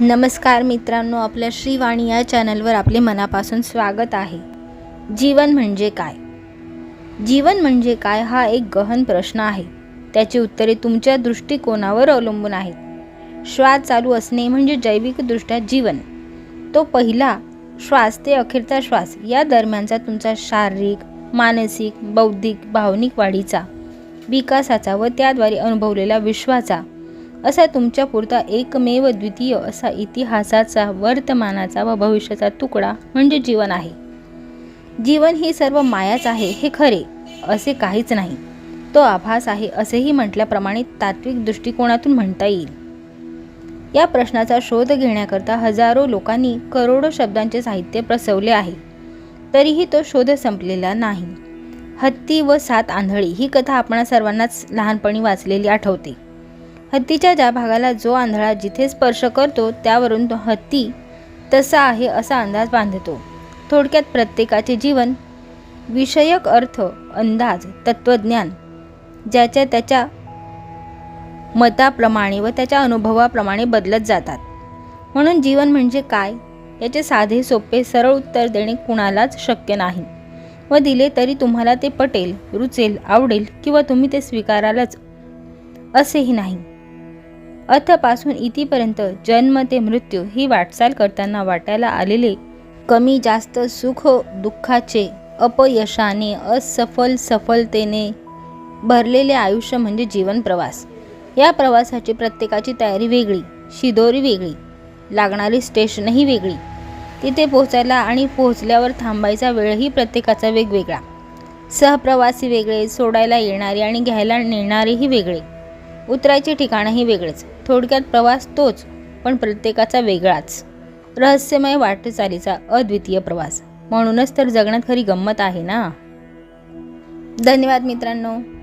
नमस्कार मित्रांनो आपल्या श्रीवाणी या चॅनलवर आपले मनापासून स्वागत आहे. जीवन म्हणजे काय? जीवन म्हणजे काय हा एक गहन प्रश्न आहे. त्याची उत्तरे तुमच्या दृष्टिकोनावर अवलंबून आहेत. श्वास चालू असणे म्हणजे जैविकदृष्ट्या जीवन. तो पहिला श्वास ते अखेरचा श्वास या दरम्यानचा तुमचा शारीरिक मानसिक बौद्धिक भावनिक वाढीचा विकासाचा व त्याद्वारे अनुभवलेला विश्वाचा असा तुमच्या पुरता एकमेव द्वितीय असा इतिहासाचा वर्तमानाचा व भविष्याचा तुकडा म्हणजे जीवन आहे. जीवन ही सर्व मायाच आहे हे खरे असे काहीच नाही. तो आभास आहे असेही म्हटल्याप्रमाणे तात्विक दृष्टिकोनातून म्हणता येईल. या प्रश्नाचा शोध घेण्याकरता हजारो लोकांनी करोडो शब्दांचे साहित्य प्रसवले आहे. तरीही तो शोध संपलेला नाही. हत्ती व सात आंधळी ही कथा आपण सर्वांनाच लहानपणी वाचलेली आठवते. हत्तीच्या ज्या भागाला जो आंधळा जिथे स्पर्श करतो त्यावरून तो हत्ती तसा आहे असा अंदाज बांधतो. थोडक्यात प्रत्येकाचे जीवन विषयक अर्थ अंदाज तत्त्वज्ञान ज्याच्या त्याच्या मताप्रमाणे व त्याच्या अनुभवाप्रमाणे बदलत जातात. म्हणून जीवन म्हणजे काय? याचे साधे सोपे सरळ उत्तर देणे कुणालाच शक्य नाही. व दिले तरी तुम्हाला ते पटेल रुचेल आवडेल किंवा तुम्ही ते स्वीकारालच असेही नाही. अथपासून इथीपर्यंत जन्म ते मृत्यू ही वाटचाल करताना वाटायला आलेले कमी जास्त सुख दुःखाचे अपयशाने असफल सफलतेने भरलेले आयुष्य म्हणजे जीवन प्रवास. या प्रवासाची प्रत्येकाची तयारी वेगळी शिदोरी वेगळी लागणारी स्टेशनही वेगळी. तिथे पोहोचायला आणि पोहोचल्यावर थांबायचा वेळही प्रत्येकाचा वेगवेगळा. सहप्रवासी वेगळे सोडायला येणारे आणि घ्यायला नेणारेही वेगळे. उतरायचे ठिकाणही वेगळेच. थोडक्यात प्रवास तोच पण प्रत्येकाचा वेगळाच. रहस्यमय वाटचालीचा अद्वितीय प्रवास. म्हणूनच तर जगण्यात खरी गंमत आहे ना? धन्यवाद मित्रांनो.